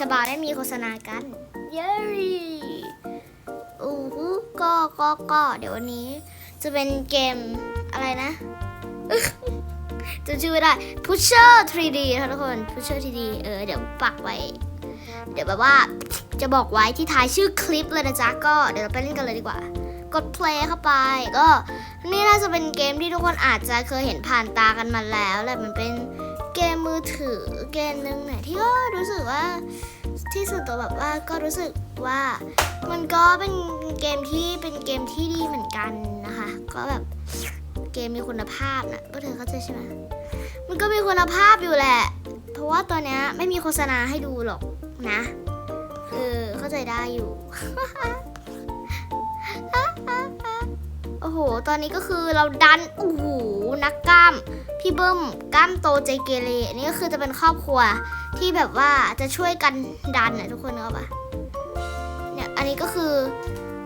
สบายสบาไม่มีโฆษณากัน เย้อู้หูก็ก็ก็เดี๋ยววันนี้ จะเป็นเกมอะไรนะจำชื่อไม่ได้ Pusher 3D ทุกคน Pusher 3D เออเดี๋ยวปักไว้ เดี๋ยวแบบว่าจะบอกไว้ที่ท้ายชื่อคลิปเลยนะจ๊ะ ก็เดี๋ยวเราไปเล่นกันเลยดีกว่า กด play เข้าไป ก็นี่น่าจะเป็นเกมที่ทุกคนอาจจะเคยเห็นผ่านตากันมาแล้วแหละมันเป็นเกมมือถือเกมหนึ่งเนี่ยที่ก็รู้สึกว่า ส่วนตัวแบบว่าก็รู้สึกว่ามันก็เป็นเกมที่เป็นเกมที่ดีเหมือนกันนะคะ ก็แบบเกมมีคุณภาพนะก็เธอเข้าใจใช่ไหมมันก็มีคุณภาพอยู่แหละ เพราะว่าตัวเนี้ยไม่มีโฆษณาให้ดูหรอกนะเออเข้าใจได้อยู่ โอ้โห ตอนนี้ก็คือเราดันโอ้โหนักกล้าม พี่เบิ้มกล้ามโตใจเกเรอันนี้ก็คือจะเป็นครอบครัว ที่แบบว่าจะช่วยกันดันนะทุกคนเอะปะเนี่ยอันนี้ก็คือ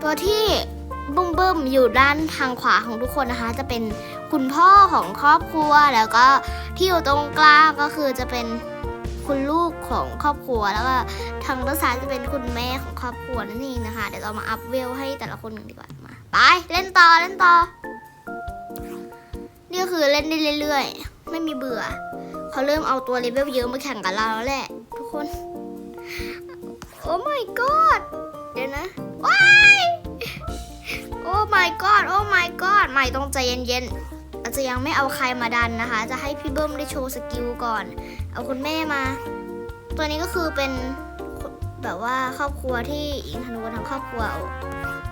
ตัวที่บึ้มบึ้มๆอยู่ด้านทางขวาของทุกคนนะคะ จะเป็นคุณพ่อของครอบครัวแล้วก็ที่อยู่ตรงกลางก็คือจะเป็นคุณลูกของครอบครัวแล้วก็ทางด้านซ้ายจะเป็นคุณแม่ของครอบครัวนั่นเองนะคะ เดี๋ยวเรามาอัพเวลให้แต่ละคนกันดีกว่ามาไปเล่นต่อเล่นต่อนี่ก็คือเล่นได้เรื่อยๆ ไม่มีเบื่อ เขาเริ่มเอาตัวเลเวลเยอะมาแข่งกับเราแล้วแหละ ทุกคน โอ้ my god เดี๋ยวนะว้ายโอ้ my god โอ้ my god ใหม่ต้องใจเย็นๆอาจจะยังไม่เอาใครมาดันนะคะ จะให้พี่เบิ้มได้โชว์สกิลก่อน เอาคุณแม่มา ตัวนี้ก็คือเป็นแบบว่าครอบครัวที่อิงธนูทั้งครอบครัว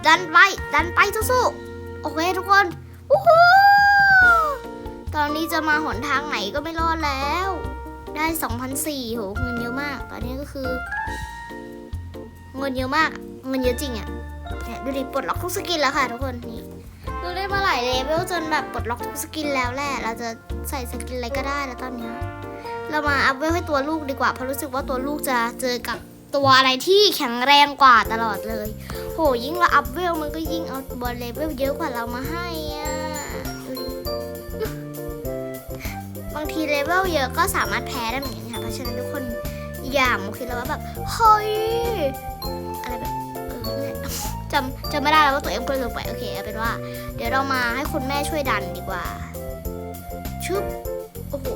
ดันไปดันไปสู้ๆโอเคทุกคนวู้ฮู้ ตอนนี้จะมาหนทางไหนก็ไม่รอดแล้ว ได้2,004โหเงินเยอะมาก ตอนนี้ก็คือ เงินเยอะมาก เงินเยอะจริงอะเนี่ยดูดิปลดล็อกทุกสกินแล้วค่ะทุกคนนี่ดูได้มาหลายเลเวลจนแบบปลดล็อกทุกสกินแล้วแหละ เราจะใส่สกินอะไรก็ได้แล้วตอนเนี้ยเรามาอัพเวลให้ตัวลูกดีกว่าเพราะรู้สึกว่าตัวลูกจะเจอกับตัวอะไรที่แข็งแรงกว่าตลอดเลย โหยิ่งเราอัพเวลมันก็ยิ่งเอาตัวเลเวลเยอะกว่าเรามาให้อะางทีเลเวลเยอะก็สามารถแพ้ได้เหมือนกันค่ะ เพราะฉะนั้นทุกคนอย่ามาคิดแล้วว่าแบบเฮ้ยอะไรแบบเออนั่นแหละจำจำไม่ได้แล้วว่าตัวเองพูดลงไปโอเคเอาเป็นว่า เดี๋ยวเรามาให้คุณแม่ช่วยดันดีกว่าชึบโอ้โห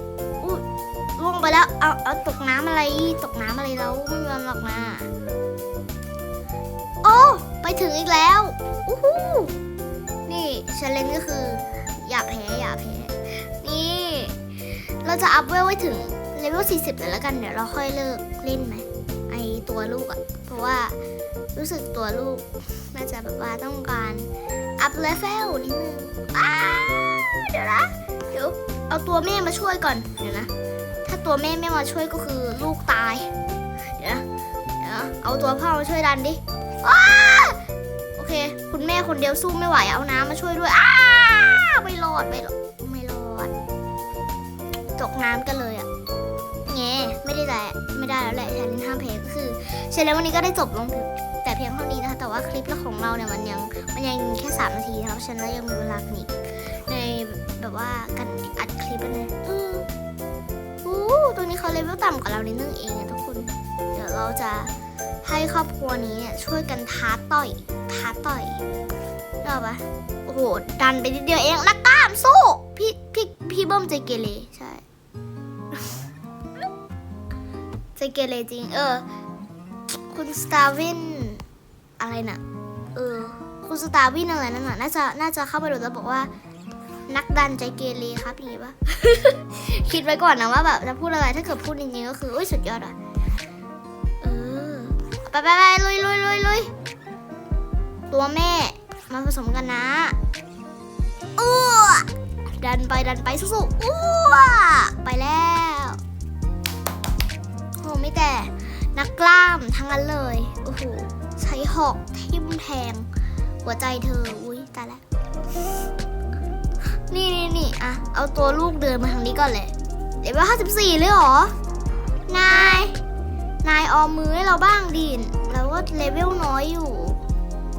อุ้ยล่วงไปแล้วเอาเอาตกน้ำอะไรตกน้ำอะไรแล้วไม่ยอมหรอกนะโอ้ไปถึงอีกแล้วอู้หูนี่ชาเลนก็คือ อย่าแพ้อย่าแพ้ เราจะอัพเวลไว้ถึงเลเวล40เลยแล้วกันเดี๋ยวเราค่อยเลิกเล่นไหมไอตัวลูกอะเพราะว่ารู้สึกตัวลูกน่าจะแบบว่าต้องการอัพเลเวลนิดนึงอ้าเดี๋ยวนะเดี๋ยวเอาตัวแม่มาช่วยก่อนเดี๋ยวนะ ถ้าตัวแม่ไม่มาช่วยก็คือลูกตาย เดี๋ยวนะเดี๋ยวเอาตัวพ่อมาช่วยดันดิอ้าโอเค คุณแม่คนเดียวสู้ไม่ไหวเอาน้ำมาช่วยด้วยอ้าไม่รอดไม่รอดไม่รอด ตกน้ำกันเลยอะ่ะแงไม่ได้แหละไม่ได้แล้วแหละชาเลนห้ามแพ้ก็คือเชาเลนวันนี้ก็ได้จบลงแต่เพียงเท่านี้นะคะแต่ว่าคลิปของเราเนี่ยมันยังมันยังแค่สามนาทีนะคะเพราะฉะนั้นเรายังมีเวลาอีกในแบบว่าการอัดคลิปนนี้อืออู้ตัวนี้เขาเลเวลต่ำกว่าเราในิดนึงเองอะทุกคน เดี๋ยวเราจะให้ครอบครัวนี้เนี่ยช่วยกันท้าต่อยท้าต่อย ได้ปะโอ้โหดันไปนิดเดียวเองนักกล้ามสู้พี่พี่พี่เบิ้มใจเกเรใช่ใจเกเรจริง เออ คุณสตาร์วินอะไรนะ่ะ เออ คุณสตาร์วินอะไรนั่นน่ะน่าจะน่าจะเข้าไปดูแล้วบอกว่า นักดันใจเกเรครับอย่างงี้ปะคิดไว้ก่อนนะว่าแบบจะพูดอะไรถ้าเกิดพูดจริงๆก็คืออุ้ยสุดยอดอะเออไปไปไปลุยลุยลุยลุยตัวแม่ มาผสมกันนะอ้วดันไปดันไปสู้ๆอ้วไปแล้วโอ้ไม่แต่นักกล้ามทั้งนั้นเลยโอ้โหใช้หอกทิ่มแทง หัวใจเธออุ้ยตายแล้วนี่นี่นี่อะเอาตัวลูกเดินมาทางนี้ก่อนเลยเดี๋ยวว่าห้าสิบสี่เลยเหรอนายนายออมมือให้เราบ้างดินเราก็เลเวลน้อยอยู่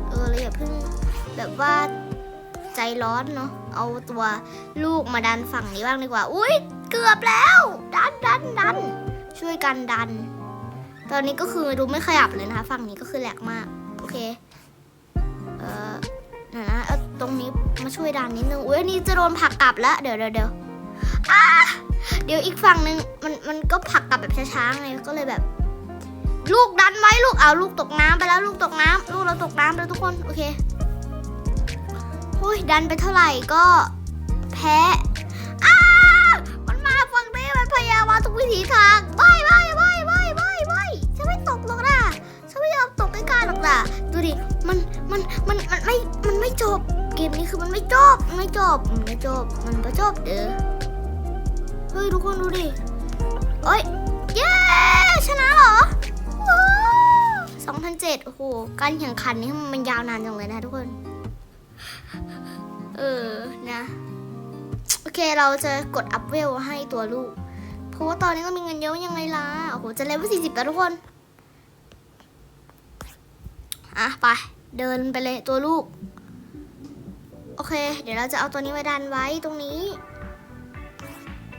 เออเราอย่าเพิ่ง แบบว่าใจร้อนเนาะ เอาตัวลูกมาดันฝั่งนี้บ้างดีกว่า อุ้ยเกือบแล้ว ดันดันดัน ช่วยกันดัน ตอนนี้ก็คือดูไม่ขยับเลยนะคะ ฝั่งนี้ก็คือแหลกมาก โอเค เอ่อเดี๋ยวนะเอาตรงนี้มาช่วยดันนิดนึง อุ้ยนนี้จะโดนผลักกลับแล้ว เดี๋ยวเดี๋ยวเดี๋ยวอ่าเดี๋ยวอีกฝั่งหนึ่งมันมันก็ผลักกลับแบบช้าๆไง ก็เลยแบบ ลูกดันไว้ลูกเอาลูกตกน้ำไปแล้วลูกตกน้ำลูกเราตกน้ำไปแล้วทุกคน โอเค โอ้ยดันไปเท่าไหร่ก็แพ้อ้ามันมาฝั่งนี้มันพยายามมาทุกวิถีทางไม่ไม่ไม่ไม่ไม่ไม่ฉันไม่ตกหรอกนะฉันไม่ยอมตกใกล้ๆหรอกนะดูดิมันมันมันมันไม่มันไม่จบ เกมนี้คือมันไม่จบไม่จบมันไม่จบมันไม่จบเด้อเฮ้ยทุกคนดูดิเอ้ยเย้ชนะเหรอสองพันเจ็ดโอ้โหการแข่งขันนี้มันยาวนานจังเลยนะทุกคน เออนะ โอเคเราจะกดอัพเวลให้ตัวลูก เพราะว่าตอนนี้เรามีเงินเยอะยังไงล่ะ โอ้โห จะเลเวลสี่สิบแล้วทุกคน อะ ไป เดินไปเลยตัวลูก โอเค เดี๋ยวเราจะเอาตัวนี้ไว้ดันไว้ตรงนี้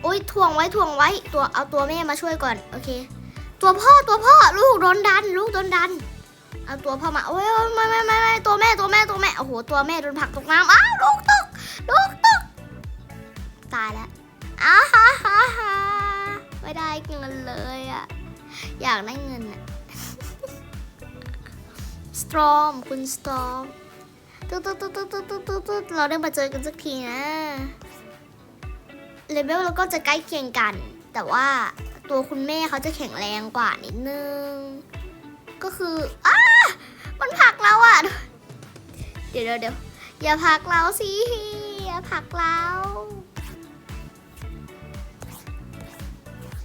อุ้ยถ่วงไว้ถ่วงไว้ ตัวเอาตัวแม่มาช่วยก่อน โอเค ตัวพ่อตัวพ่อลูกโดนดัน ลูกโดนดัน เอาตัวพ่อมาโอ้ยไม่ไม่ไม่ไม่ตัวแม่ตัวแม่ตัวแม่โอ้โหตัวแม่โดนผักตกน้ำอ้าวลูกตกลูกตกตายแล้วอ้าฮ่าฮ่าฮ่าไม่ได้เงินเลยอะอยากได้เงินอะสตรอมคุณสตรอมตุ๊ดตุ๊ดตุ๊ดตุ๊ดตุ๊ดตุ๊ดตุ๊ดเราได้มาเจอกันสักทีนะเลเวลเราก็จะใกล้เคียงกัน แต่ว่าตัวคุณแม่เขาจะแข็งแรงกว่านิดนึง ก็คืออ้า มันผลักเราอะ เดี๋ยวเดี๋ยวอย่าผลักเราสิ อย่าผลักเรา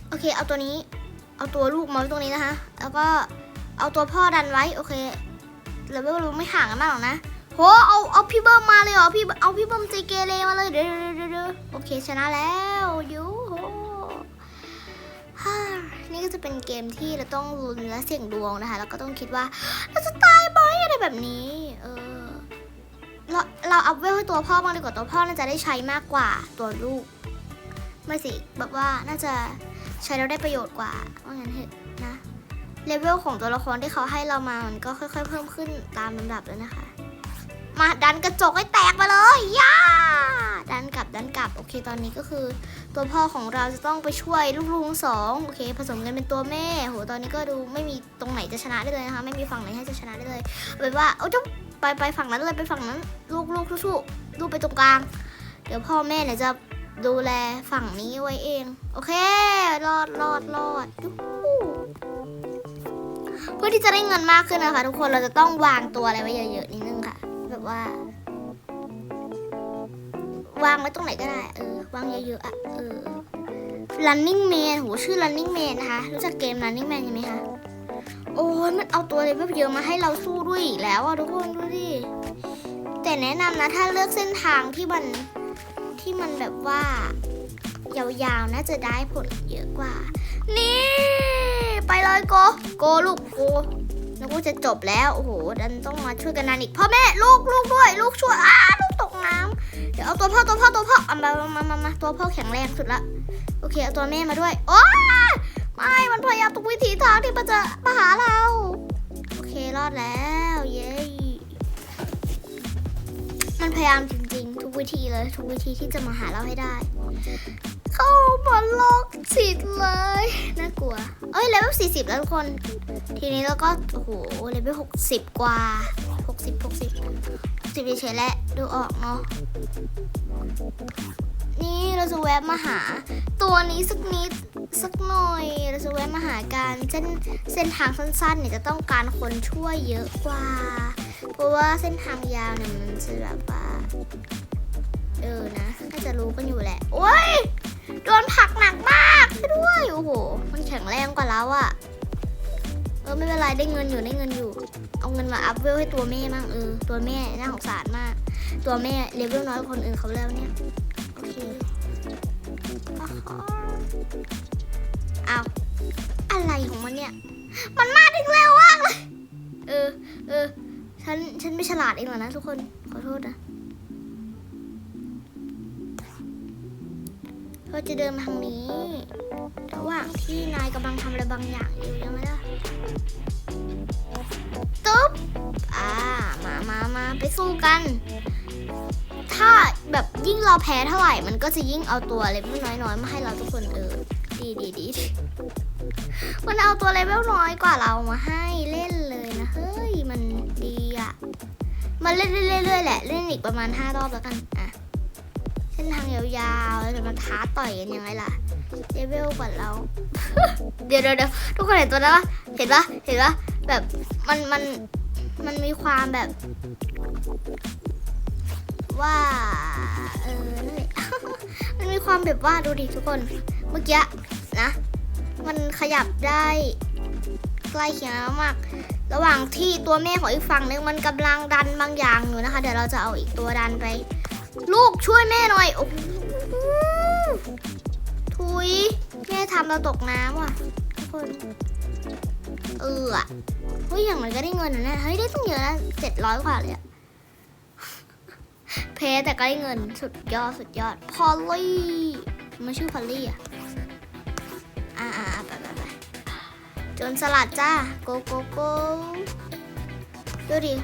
โอเค เอาตัวนี้ เอาตัวลูกมาไว้ตรงนี้นะคะ แล้วก็เอาตัวพ่อดันไว้ โอเคเลเวลเราไม่ห่างกันมากหรอกนะโหเอาเอาพี่เบิ้มมาเลยเหรอพี่เอาพี่เบิ้มใจเกเรมาเลยเดี๋ยวเดี๋ยวเดี๋ยวโอเคชนะแล้วยูโหฮ่านี่ก็จะเป็นเกมที่เราต้องลุ้นและเสี่ยงดวงนะคะ แล้วก็ต้องคิดว่าเราจะตายไหมอะไร แบบนี้ เออ เราเราอัพเวลให้ตัวพ่อมากดีกว่าตัวพ่อน่าจะได้ใช้มากกว่าตัวลูก ไม่สิ แบบว่าน่าจะใช้แล้วได้ประโยชน์กว่า ว่างั้นเถอะนะ เลเวลของตัวละครที่เขาให้เรามา มันก็ค่อย ๆ เพิ่มขึ้นตามลำดับแล้วนะคะ มาดันกระจกให้แตกไปเลยย่าดันกลับดันกลับ โอเค ตอนนี้ก็คือ ตัวพ่อของเราจะต้องไปช่วยลูกลุงสองโอเค ผสมกันเป็นตัวแม่ โห ตอนนี้ก็ดูไม่มีตรงไหนจะชนะได้เลยนะคะ ไม่มีฝั่งไหนให้จะชนะได้เลยเอาเป็นว่าเอาจะไปไปฝั่งนั้นเลยไปฝั่งนั้น ลูกลูกสู้ลูกไปตรงกลาง เดี๋ยวพ่อแม่เนี่ยจะดูแลฝั่งนี้ไว้เอง โอเค รอดรอดรอดยูเพื่อที่จะได้เงินมากขึ้นนะคะ ทุกคนเราจะต้องวางตัวอะไรไว้เยอะๆนิด ว่า วางไว้ตรงไหนก็ได้ เออ วางเยอะๆอะเออ running man โหชื่อ running man นะคะ รู้จักเกม running man ไหมคะโอ้ยมันเอาตัวเลเวลเยอะมาให้เราสู้ด้วยอีกแล้วอะทุกคนดูดิแต่แนะนำนะ ถ้าเลือกเส้นทางที่มันที่มันแบบว่ายาวๆน่าจะได้ผลเยอะกว่า นี่ ไปเลยโก โกลูกโก นึกว่าจะจบแล้ว โอ้โห ดันต้องมาช่วยกันนานอีก พ่อแม่ลูกลูกด้วย ลูกช่วยอ้าลูกตกน้ำเดี๋ยวเอาตัวพ่อตัวพ่อตัวพ่อเอามามามามามาตัวพ่อแข็งแรงสุดละ โอเค เอาตัวแม่มาด้วย โอ้ไม่ มันพยายามทุกวิถีทางที่มันจะมาหาเรา โอเค รอดแล้ว เย้ มันพยายามจริงๆ ทุกวิธีเลย ทุกวิธีที่จะมาหาเราให้ได้ เข้ามาลอกจิตเลย น่ากลัว เอ้ยเลเวล40แล้วทุกคน ทีนี้เราก็ โอ้โหเลเวล60กว่า60 60 60เฉยๆแหละดูออกเนาะ นี่เราจะแวะมาหา ตัวนี้สักนิดสักหน่อย เราจะแวะมาหาการเส้นเส้นทางสั้นๆเนี่ยจะต้องการคนช่วยเยอะกว่า เพราะว่าเส้นทางยาวเนี่ยมันจะแบบว่าเออนะน่าจะรู้กันอยู่แหละ โอ้ย โดนผลักหนักมากด้วยโอ้โห มันแข็งแรงกว่าแล้วอะเออไม่เป็นไรได้เงินอยู่ได้เงินอยู่ เอาเงินมาอัพเวลให้ตัวแม่มั่งเออตัวแม่น่าสงสารมาก ตัวแม่เลเวลน้อยกว่าคนอื่นเขาแล้วเนี่ยโอเคอ้าวอ้าอะไรของมันเนี่ย มันมาถึงแล้วมากเลยเออเออฉันฉันไม่ฉลาดเองเหรอนะทุกคนขอโทษนะ เราจะเดินมาทางนี้ ระหว่างที่นายกำลังทำอะไรบางอย่างอยู่ยังไงล่ะตุ๊บอ่ามามามาไปสู้กัน ถ้าแบบยิ่งเราแพ้เท่าไหร่ มันก็จะยิ่งเอาตัวเลเวลน้อยๆมาให้เราทุกคนเออดีดีดีมันเอาตัวเลเวลน้อยกว่าเรามาให้เล่นเลยนะ เฮ้ย มันดีอะมันเล่นเรื่อยๆแหละ เล่นอีกประมาณ 5 รอบแล้วกัน เส้นทางยาวๆจะมาท้าต่อยกันยังไงล่ะเลเวลกว่าเรา เดี๋ยวเดี๋ยวทุกคนเห็นตัวนั้นปะเห็นปะเห็นปะแบบมันมันมันมีความแบบ ว่าเออนั่นแหละมันมีความแบบว่าดูดิทุกคนเมื่อกี้นะ มันขยับได้ใกล้เคียงมาก ระหว่างที่ตัวแม่ของอีกฝั่งนึงมันกำลังดันบางอย่างอยู่นะคะ เดี๋ยวเราจะเอาอีกตัวดันไป ลูกช่วยแม่หน่อย โอ้โหทุย แม่ทำเราตกน้ำว่ะทุกคน เอออะเฮ้ยอย่างมันก็ได้เงินนะ เฮ้ยได้ตั้งเยอะนะเจ็ดร้อยกว่าเลยอะเพแต่ก็ได้เงินสุดยอดสุดยอด พอลลี่มันชื่อพอลลี่อะอ่าอ่าไปไปไปจนสลัดจ้า โกโกโกดูดิ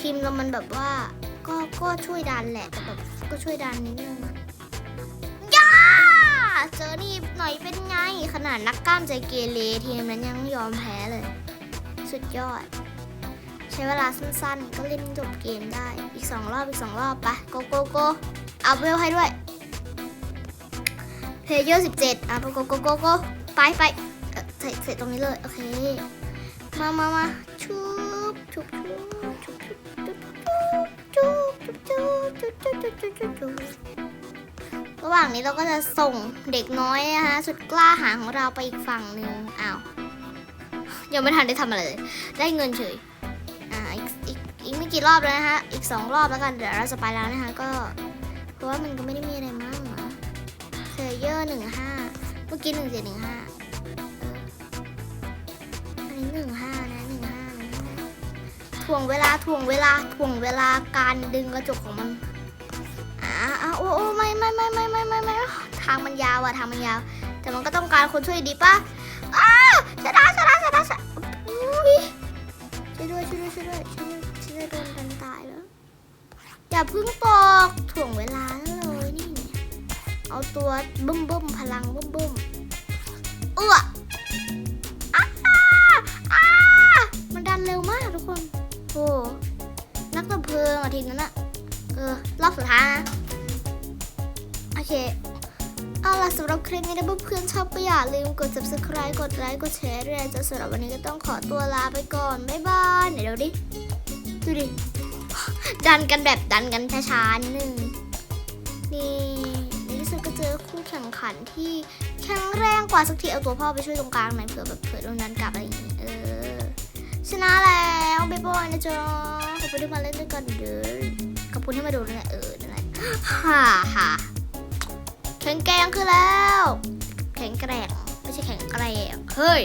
ทีมเรามันแบบว่า ก็ก็ช่วยดันแหละแต่แบบก็ช่วยดันนิดนึงย่าเจอนี่หน่อยเป็นไง ขนาดนักกล้ามใจเกเรทีมนั้นยังยอมแพ้เลย สุดยอด ใช้เวลาสั้นๆ ก็เล่นจบเกมได้อีกสองรอบอีกสองรอบไปโกโกโกอัพเวลให้ด้วยเพลเยอร์สิบเจ็ดอะโกโกโกโกไปไปเอ่อใส่ใส่ตรงนี้เลย โอเค มามามาชุบชุบชุบชุบชุบ ระหว่างนี้เราก็จะส่งเด็กน้อยนะคะสุดกล้าหาญของเราไปอีกฝั่งหนึ่งอ้าวยังไม่ทันได้ทำอะไรเลย ได้เงินเฉยอ่าอีกอีกอีกไม่กี่รอบแล้วนะคะอีกสองรอบแล้วกันเดี๋ยวเราจะไปแล้วนะคะก็เพราะว่ามันก็ไม่ได้มีอะไรมากนะเพลเยอร์หนึ่งห้าเมื่อกี้หนึ่งเจ็ดหนึ่งห้าอันนี้หนึ่งห้า ถ่วงเวลาถ่วงเวลาถ่วงเวลาการดึงกระจกของมันอ่าอ่าโอ้โอ้ไม่ไม่ไม่ไม่ไม่ไม่ไม่ทางมันยาวอะทางมันยาว แต่มันก็ต้องการคนช่วยดีป่ะอ้าชนะชนะชนะชนะอุ้ยช่วยด้วยช่วยด้วยช่วยด้วยช่วยด้วยช่วยด้วยโดนกันตายแล้วอย่าพึ่งปอกถ่วงเวลาเลยนี่ เอาตัวบึ้มบึ้มพลังบึ้มบึ้มเอื้อ ลิงอะทีนั้นอะเออรอบสุดท้ายนะ โอเค เอาล่ะสำหรับคลิปนี้ถ้าเพื่อนๆชอบก็อย่าลืมกด subscribe กดไลค์กดแชร์ด้วยนะจะสำหรับวันนี้ก็ต้องขอตัวลาไปก่อน บ๊ายบายเดี๋ยวดูดิ ดูดิ ดันกันแบบดันกันช้าๆนิดนึงนี่ในที่สุดก็เจอคู่แข่งขันที่แข็งแรงกว่าสักทีเอาตัวพ่อไปช่วยตรงกลางหน่อยเผื่อแบบเผื่อโดนดันกลับอะไรอย่างเงี้ยเออ ชนะแล้วบ๊ายบายนะจ๊ะขอบคุณที่มาเล่นด้วยกันเด้อขอบคุณที่มาดูนะเออนั่นแหละฮ่าฮ่าแข็งแกร่งขึ้นแล้ว แข็งแกร่งไม่ใช่แข็งแกร่งเฮ้ย